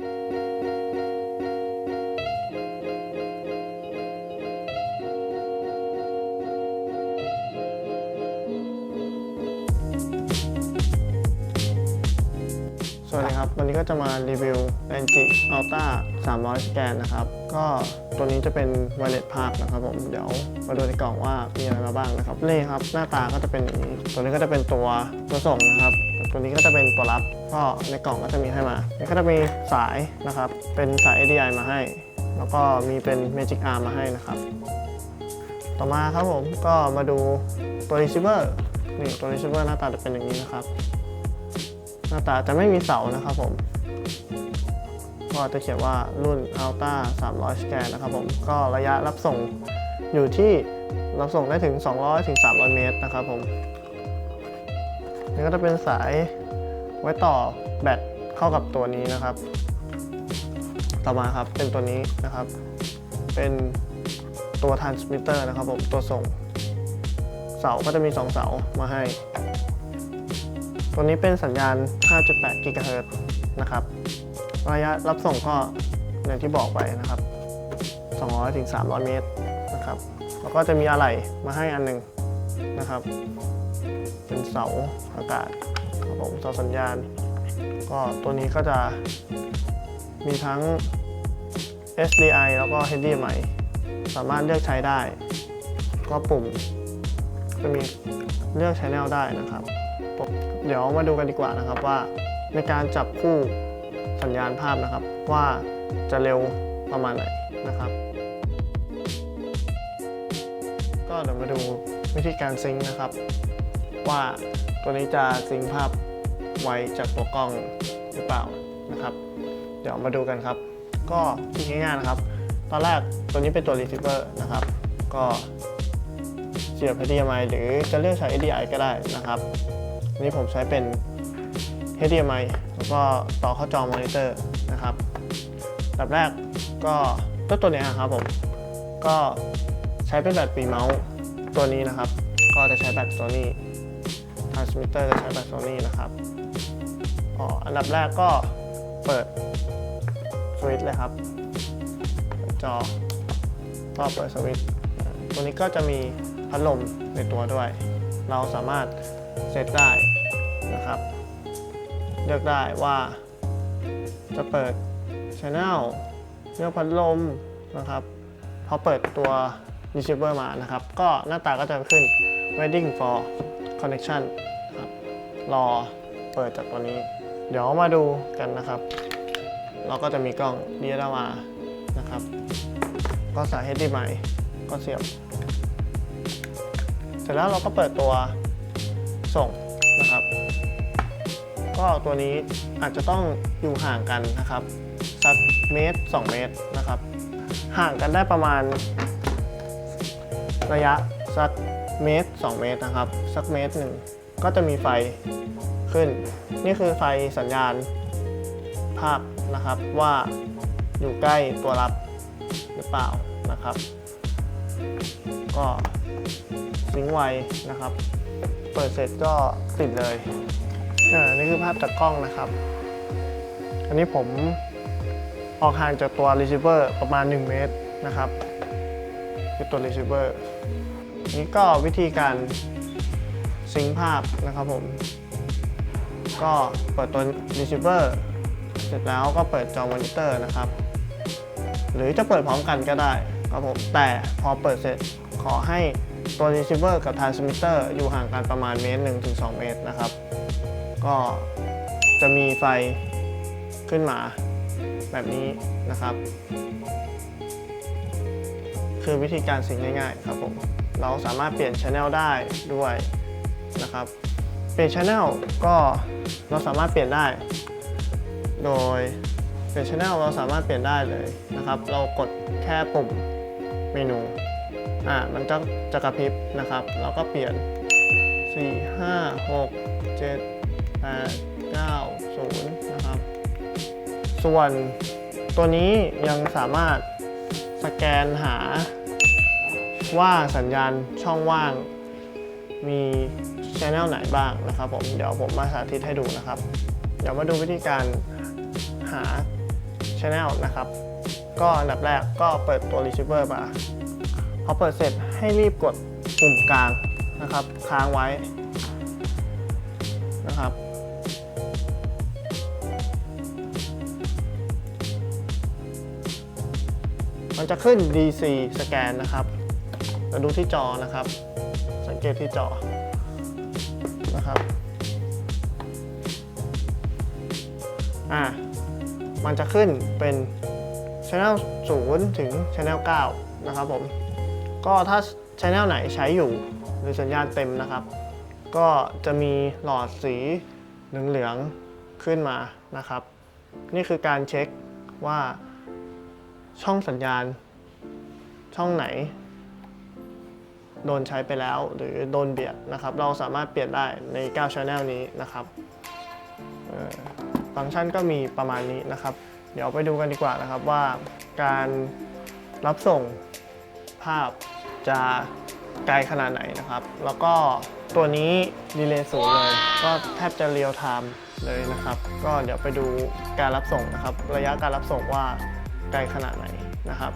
สวัสดีครับ วันนี้ก็จะมารีวิว LG Ultra 300 สแกนนะครับ ก็ตัวนี้จะเป็น Wireless ภาพนะครับผม เดี๋ยวมาดูในกล่องว่ามีอะไรมาบ้างนะครับ นี่ครับ หน้าตาก็จะเป็นอย่างนี้ ตัวนี้ก็จะเป็นตัวตัวส่งนะครับ ตัวนี้ก็จะเป็นตัวรับก็ในกล่องก็จะมีให้มาแล้วก็จะมีสายนะครับ เป็นสาย ADI มาให้ แล้วก็มีเป็น Magic Arm มาให้นะครับ ต่อมาครับผมก็มาดูตัว receiver นี่ตัว receiver หน้าตาจะเป็นอย่างนี้นะครับ หน้าตาจะไม่มีเสานะครับผมก็จะเขียนว่ารุ่น Ultra 300 scan นะครับผมก็ระยะรับส่งอยู่ที่รับส่งได้ถึง 200ถึง300 เมตรนะครับผม นี่ก็จะเป็นสายไว้ต่อแบตเข้ากับตัวนี้นะครับ ต่อมาครับเป็นตัวนี้นะครับ เป็นตัว transmitter นะครับผมตัวส่ง เสาก็จะมี 2 เสามาให้ ตัวนี้เป็นสัญญาณ 5.8 กิกะเฮิรตซ์นะครับ ระยะรับส่งก็อย่างที่บอกไปนะครับ 200ถึง300 เมตรนะครับ แล้วก็จะมีอะไหล่มาให้อันหนึ่งนะครับ เป็นเสาอากาศครับผมเสาสัญญาณ ก็ตัวนี้ก็จะมีทั้ง SDI แล้วก็ HDMI สามารถเลือกใช้ได้ ก็ปุ่มจะมีเลือก Channel ได้นะครับ เดี๋ยวมาดูกันดีกว่านะครับว่าในการจับคู่สัญญาณภาพนะครับ ว่าจะเร็วประมาณไหนนะครับ ก็เดี๋ยวมาดูวิธีการซิงค์นะครับ ว่าตัวนี้จะซิงค์ภาพไวจากตัวกล้องหรือเปล่านะครับ เดี๋ยวมาดูกันครับ ก็ที่ง่ายๆนะครับ ตอนแรกตัวนี้เป็นตัว receiver นะครับ ก็เสียบ HDMI หรือจะเลือกใช้ ADI ก็ได้นะครับนี้ผมใช้เป็น HDMI แล้วก็ต่อเข้าจอมอนิเตอร์นะครับแบบแรกก็ตัวตัวนี้ยครับผมก็ใช้เป็นแบตปีเมาส์ตัวนี้นะครับ ก็จะใช้แบต Sony transmitter จะใช้แบต Sony นะครับอ๋ออันดับแรกก็เปิดสวิตช์เลยครับจอก็เปิดสวิตช์ตัวนี้ก็จะมีพัดลมในตัวด้วย เราสามารถเซตได้นะครับ เลือกได้ว่าจะเปิด Channel เลือกพัดลมนะครับพอเปิดตัว receiver มานะครับ ก็หน้าตาก็จะขึ้น waiting for connection นะครับ รอเปิดจากตัวนี้ เดี๋ยวมาดูกันนะครับ เราก็จะมีกล้อง DSLR นะครับ ก็สาย HDMI ก็เสียบ เสร็จแล้วเราก็เปิดตัวส่งนะครับ ก็ตัวนี้อาจจะต้องอยู่ห่างกันนะครับสักเมตร 2 เมตรนะครับ ห่างกันได้ประมาณระยะ เมตร 2 เมตรนะครับ สักเมตรหนึ่งก็จะมีไฟขึ้น นี่คือไฟสัญญาณภาพนะครับว่าอยู่ใกล้ตัวรับหรือเปล่านะครับ ก็ซิงไวนะครับ เปิดเสร็จก็ติดเลยอ่านี่คือภาพจากกล้องนะครับ อันนี้ผมออกห่างจากตัว receiver ประมาณ 1 เมตรนะครับคือตัว receiver นี่ก็วิธีการซิงภาพนะครับผม ก็เปิดตัว receiver เสร็จแล้วก็เปิดจอมอนิเตอร์นะครับ หรือจะเปิดพร้อมกันก็ได้ครับผมแต่พอเปิดเสร็จขอให้ตัว receiver กับ transmitter อยู่ห่างกันประมาณเมตรหนึ่งถึงสองเมตรนะครับ ก็จะมีไฟขึ้นมาแบบนี้นะครับ คือวิธีการซิงง่ายๆครับผม เราสามารถเปลี่ยน Channel ได้ด้วยนะครับ เปลี่ยน Channel ก็เราสามารถเปลี่ยนได้ โดยเปลี่ยน Channel เราสามารถเปลี่ยนได้เลยนะครับ เรากดแค่ปุ่มเมนูอ่ามันจะจะกระพริบนะครับ เราก็เปลี่ยน 4 5 6 7 8 9 0 นะครับ ส่วนตัวนี้ยังสามารถสแกนหา ว่าสัญญาณช่องว่าง มีช anel ไหนบ้างนะครับผมเดี๋ยวผมมาสาธิตให้ดูนะครับ เดี๋ยวมาดูวิธีการหา Channel นะครับ ก็อันดับแรกก็เปิดตัว receiver มาพอเปิดเสร็จให้รีบกดปุ่มกลางนะครับ ค้างไว้นะครับมันจะขึ้น DC สแกนนะครับ เราดูที่จอนะครับ สังเกตที่จอนะครับอ่ามันจะขึ้นเป็น Channel 0 ถึง Channel 9 นะครับผม ก็ถ้า Channel ไหนใช้อยู่หรือสัญญาณเต็มนะครับ ก็จะมีหลอดสีเหลืองๆขึ้นมานะครับ นี่คือการเช็คว่าช่องสัญญาณ ช่องไหน โดนใช้ไปแล้ว หรือโดนเบียดนะครับ เราสามารถเปลี่ยนได้ใน9 Channel นี้นะครับฟังก์ชันก็มีประมาณนี้นะครับ เดี๋ยวไปดูกันดีกว่านะครับว่าการรับส่งภาพจะไกลขนาดไหนนะครับ แล้วก็ตัวนี้ดีเลย์สูงเลย ก็แทบจะเรียลไทม์เลยนะครับ ก็เดี๋ยวไปดูการรับส่งนะครับ ระยะการรับส่งว่าไกลขนาดไหนนะครับ